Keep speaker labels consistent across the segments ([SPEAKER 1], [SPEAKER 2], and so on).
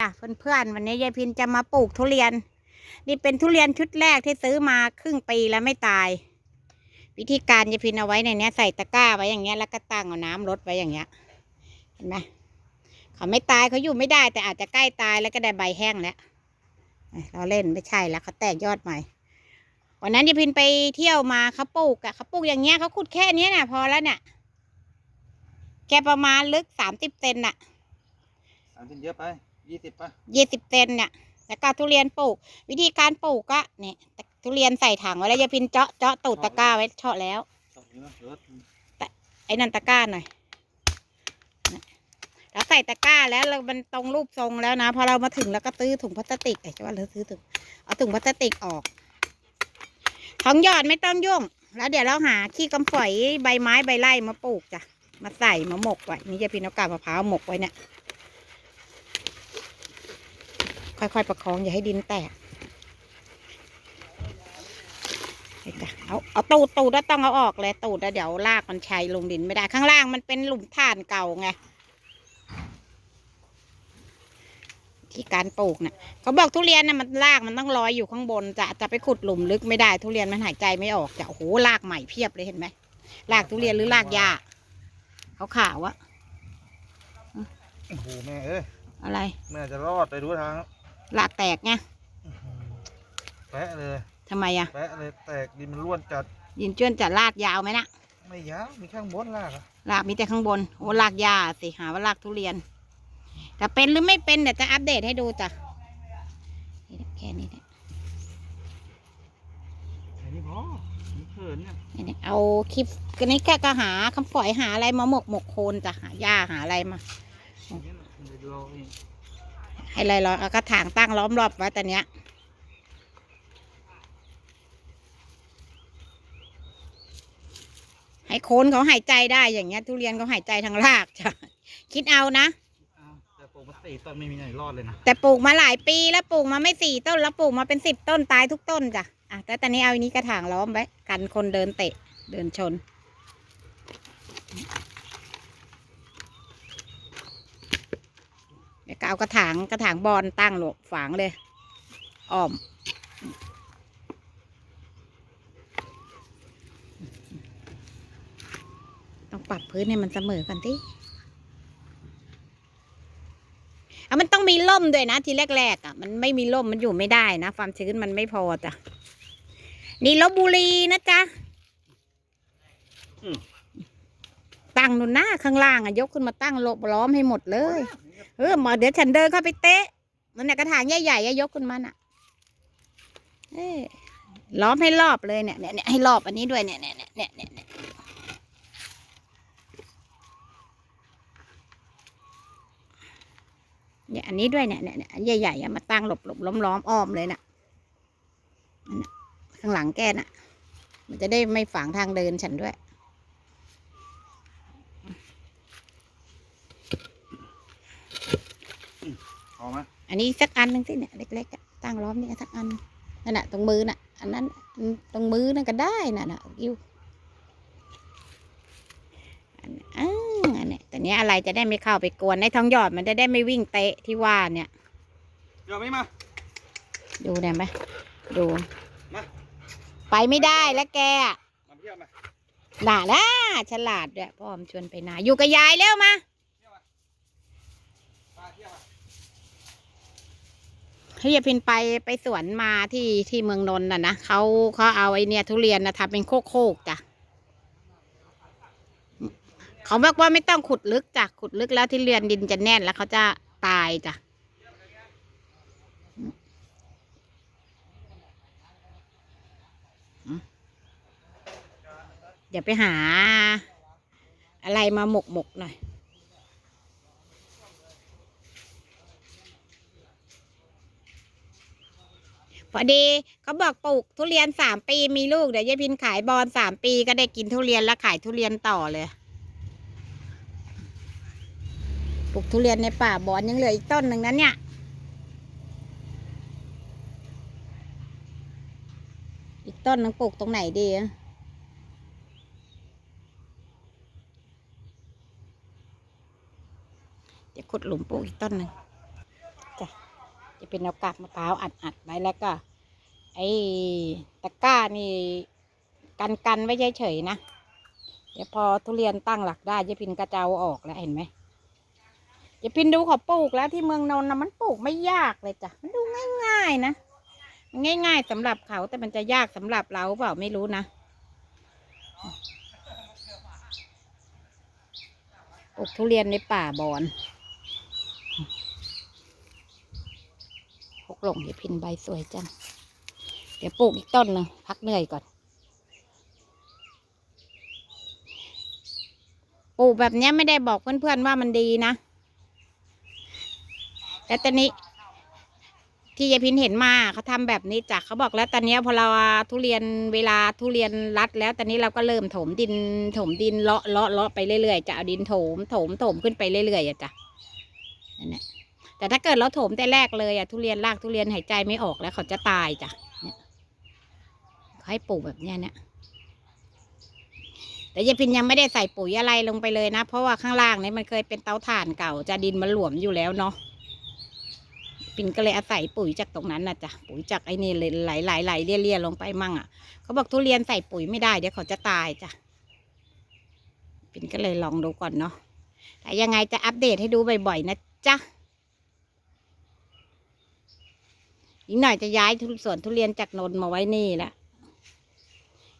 [SPEAKER 1] อะเพื่อนๆวันนี้ยายพินจะมาปลูกทุเรียน นี่เป็นทุเรียนชุดแรกที่ซื้อมาครึ่งปีแล้วไม่ตาย วิธีการยายพินเอาไว้ในนี้ใส่ตะกร้าไว้อย่างเงี้ยแล้วก็ตั้งเอาน้ำรดไว้อย่างเงี้ยเห็นไหมเขาไม่ตายเขาอยู่ไม่ได้ แต่อาจจะใกล้ตายแล้วก็ได้ใบแห้งแล้วเราเล่นไม่ใช่แล้วเขาแตกยอดใหม่วันนั้นยายพินไปเที่ยวมาเขาปลูกอะเขาปลูกอย่างเงี้ยเขาขุดแค่เนี้ยน่ะ พอแล้วเนี่ยแกประมาณลึกสามสิบเซนน่ะ
[SPEAKER 2] สามสิบเยอะไป ยี่สิบป่ะ
[SPEAKER 1] ยี่สิบเซนเนี่ยแล้วก็ทุเรียนปลูก วิธีการปลูกก็เนี่ยทุเรียนใส่ถังไว้แล้วอยาพินเจาะเจาะตูดตะกร้าไว้เฉาะแล้ว
[SPEAKER 2] ชอบนี้นะเยอะ
[SPEAKER 1] ไอ้นันตะกร้าหน่อยนะแล้วใส่ตะกร้าแล้วเรามันตรงรูปทรงแล้วนะพอเรามาถึงแล้วก็ซื้อถุงพลาสติกไอ้ใช่ว่าเราซื้อถุงเอาถุงพลาสติกออกท้องหยอดไม่ต้องยุ่ง แล้วเดี๋ยวเราหาขี้กำฝอยใบไม้ใบไร่มาปลูกจ้ะมาใส่มาหมกไว้นี่จะพินเอากาบมะพร้าวหมกไว้เนี่ย ค่อยๆประคองอย่าให้ดินแตกนี่จ้ะเอาเอาตูดตูดแล้วต้องเอาออกเลยตูดแล้วเดี๋ยวลากมันชัยลงดินไม่ได้ข้างล่างมันเป็นหลุมถ่านเก่าไงที่การปลูกเนี่ยเขาบอกทุเรียนน่ะมันรากมันต้องลอยอยู่ข้างบนจะจะไปขุดหลุมลึกไม่ได้ทุเรียนมันหายใจไม่ออกจะโอ้โหรากใหม่เพียบเลยเห็นไหมรากทุเรียนหรือรากหญ้าขาวขาวๆอะ
[SPEAKER 2] โอ้โหแม่เอ้ย
[SPEAKER 1] อะไร
[SPEAKER 2] แม่จะรอดไปดูทาง
[SPEAKER 1] รากแตกไง
[SPEAKER 2] แปะเลย
[SPEAKER 1] ทำไมอะ
[SPEAKER 2] แปะเลยแตกดินมันร่วนจัด
[SPEAKER 1] ยินเจื้อนจะรากยาวไหมนะ
[SPEAKER 2] ไม่ยาวมีข้างบนลากอะ
[SPEAKER 1] รากมีแต่ข้างบน โอ้รากหญ้าสิหาว่ารากทุเรียน แต่เป็นหรือไม่เป็นเดี๋ยวจะอัปเดตให้ดูจ้ะนี่แหละแค่นี้แหละ
[SPEAKER 2] แค่นี้พอมันเขินเนี่ย
[SPEAKER 1] นี่แหละเอาคลิปกันนี้แกก็หาคำฝอยหาอะไรมาหมกหมกโคนจ้ะหาหญ้าหาอะไรมา
[SPEAKER 2] อย่างนี้มันจะรอเอง
[SPEAKER 1] ให้ลอยๆเอากระถางตั้งล้อมรอบไว้แต่เนี้ยให้โคนเขาหายใจได้อย่างเงี้ย ทุเรียนเขาหายใจทางรากจ้ะคิดเอานะ
[SPEAKER 2] อ้าวแต่ปลูกมาสี่ต้นไม่มีไหนรอดเลยนะ
[SPEAKER 1] แต่ปลูกมาหลายปีแล้วปลูกมาไม่สี่ต้นแล้วปลูกมาเป็นสิบต้นตายทุกต้นจ้ะอะแต่ตอนนี้เอาอันนี้กระถางล้อมไว้กันคนเดินเตะเดินชน เอากระถางกระถางบอลตั้งหลบฝางเลยอ้อม ต้องปรับพื้นให้มันเสมอกันที่อะมันต้องมีร่มด้วยนะทีแรกๆอะมันไม่มีร่มมันอยู่ไม่ได้นะความชื้นมันไม่พอจ้ะนี่ลบบุรีนะจ๊ะ ตั้งนู่นหน้าข้างล่างอะยกขึ้นมาตั้งลบล้อมให้หมดเลย เออหมอเดี๋ยวฉันเดินเข้าไปเตะมันเนี่ยกระถางใหญ่ๆอะยกขึ้นมาน่ะ เอ้ยล้อมให้รอบเลยเนี่ยเนี่ยเนี่ยให้รอบอันนี้ด้วยเนี่ยเนี่ยเนี่ยเนี่ยเนี่ยเนี่ยอันนี้ด้วยเนี่ยเนี่ยเนี่ยอันใหญ่ๆอะมาตั้งหลบหลบล้อมล้อมอ้อมเลยนะ่ะข้างหลังแกน่ะ มันจะได้ไม่ฝังทางเดินฉันด้วย
[SPEAKER 2] พอไหม
[SPEAKER 1] อันนี้สักอันหนึ่งสิเนี่ยเล็กๆอะตั้งล้อมนี่สักอันนั่นน่ะตรงมือน่ะ อันนั้นอันตรงมือนั่นก็ได้น่ะน่ะอิวอันอ้าวอันเนี้ยแต่เนี้ยอะไรจะได้ไม่เข้าไปกวนในท้องหยอดมันจะได้ไม่วิ่งเตะที่ว่าเนี่ย
[SPEAKER 2] เดี๋ยวไม่มา
[SPEAKER 1] ดูได้ไหมดู
[SPEAKER 2] มา
[SPEAKER 1] ไปไม่ได้แล้วแกอะ
[SPEAKER 2] มาเที่ยวมา
[SPEAKER 1] หลาล่ะฉลาดด้วยพ่อมนชวนไปนาอยู่กับยายเร็วมา
[SPEAKER 2] มาเที่ยวมา
[SPEAKER 1] ให้ยาพินไปไปสวนมาที่ที่เมืองนนท์น่ะนะเขาเขาเอาไอเนี่ยทุเรียนนะทำเป็นโคกโคกๆจ้ะเขาบอกว่าไม่ต้องขุดลึกจ้ะขุดลึกแล้วที่เรียนดินจะแน่นแล้วเขาจะตายจ้ะเดี๋ยวไปหา อะไรมาหมกหมกหน่อย พอดีเขาบอกปลูกทุเรียนสามปีมีลูกเดี๋ยวยายพินขายบอลสามปีก็ได้กินทุเรียนแล้วขายทุเรียนต่อเลยปลูกทุเรียนในป่าบอนยังเหลืออีกต้นหนึ่งนั้นเนี่ยอีกต้นหนึงปลูกตรงไหนดีอะเดี๋ยวขุดหลุมปลูกอีกต้นหนึ่ง จะเป็นเอากากมะพร้าวอัดอัดๆไว้แล้วก็ ไอ้ตะกร้านี่กันกันๆไว้เฉยๆนะ เดี๋ยวพอทุเรียนตั้งหลักได้ยายพินก็จะเอาออกแล้วเห็นไหมยายพินดูเขาปลูกแล้วที่เมืองนนท์นะมันปลูกไม่ยากเลยจ้ะมันดูง่ายๆนะง่ายๆสำหรับเขาแต่มันจะยากสำหรับเราเปล่าไม่รู้นะปลูกทุเรียนในป่าบอน พกหลงยายพินใบสวยจัง เดี๋ยวปลูกอีกต้นหนึ่งพักเหนื่อยก่อน ปลูกแบบเนี้ยไม่ได้บอกเพื่อนๆว่ามันดีนะแล้วตอนนี้ ที่ยายพินเห็นมาเขาทำแบบนี้จ้ะเขาบอกแล้วตอนนี้พอเราทุเรียนเวลาทุเรียนรัดแล้วตอนนี้เราก็เริ่มถมดินถมดินเลาะเลาะเลาะไปเรื่อยๆจะเอาดินถมถมถมขึ้นไปเรื่อยๆอะจ้ะนั่นแหละ แต่ถ้าเกิดเราโถมแต่แรกเลยอะทุเรียนรากทุเรียนหายใจไม่ออกแล้วเขาจะตายจ้ะเนี่ยเขาให้ปลูกแบบเนี้ยเนี่ยแต่ยายพินยังไม่ได้ใส่ปุ๋ยอะไรลงไปเลยนะ เพราะว่าข้างล่างเนี่ยมันเคยเป็นเตาถ่านเก่าจะดินมันหลวมอยู่แล้วเนาะปินก็เลยอาศัยปุ๋ยจากตรงนั้นนะจ๊ะปุ๋ยจากไอ้นี่เลยไหลไหลไหลเลี่ยเลี่ยลงไปมั่งอะเขาบอกทุเรียนใส่ปุ๋ยไม่ได้เดี๋ยวเขาจะตายจ้ะปินก็เลยลองดูก่อนเนาะแต่ยังไงจะอัปเดตให้ดูบ่อยๆนะจ๊ะ อีกหน่อยจะย้ายทุสวนทุเรียนจากนนท์มาไว้นี่แหละ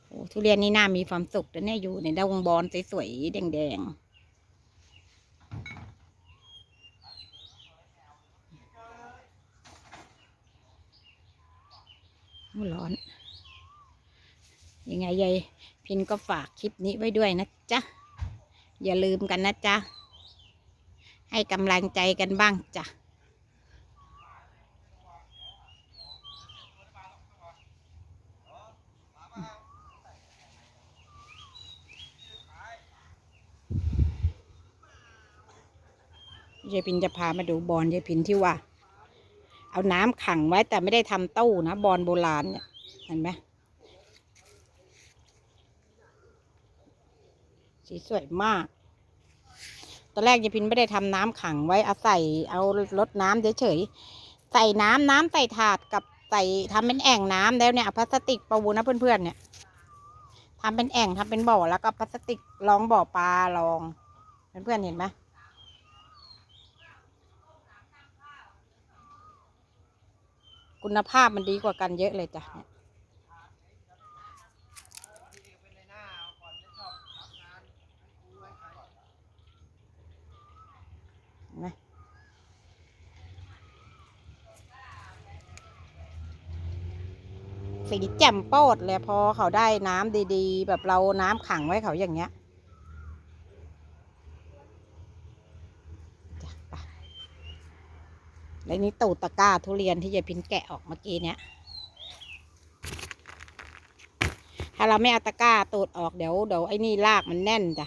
[SPEAKER 1] โอ้ทุเรียนนี่น่ามีความสุขนะเนี่ยอยู่ในดงบอนสวยๆแดงๆร้อน ยังไงยายพินก็ฝากคลิปนี้ไว้ด้วยนะจ๊ะ อย่าลืมกันนะจ๊ะ ให้กำลังใจกันบ้างจ้ะ ยายพินจะพามาดูบอลยายพินที่ว่า เอาน้ำขังไว้แต่ไม่ได้ทำตู้นะบอลโบราณเนี่ยเห็นไหมสีสวยมากตอนแรกยายพินไม่ได้ทำน้ำขังไว้เอาใส่เอารดน้ำเฉยๆใส่น้ำน้ำใส่ถาดกับใส่ทำเป็นแอ่งน้ำแล้วเนี่ยพลาสติกปูนะเพื่อนๆเนี่ยทำเป็นแอ่งทำเป็นบ่อแล้วก็พลาสติกรองบ่อปลารองเพื่อนๆเห็นไหม คุณภาพมันดีกว่ากันเยอะเลยจ้ะเนี่ยสีแจ่มโปดเลยพอเขาได้น้ำดีๆ แบบเราน้ำขังไว้เขาอย่างเงี้ยจ้ะไป และนี่ตูดตะก้าทุเรียนที่ยายพินแกะออกเมื่อกี้เนี้ย ถ้าเราไม่เอาตะก้าตูดออกเดี๋ยวเดี๋ยวไอ้นี่รากมันแน่นจ้ะ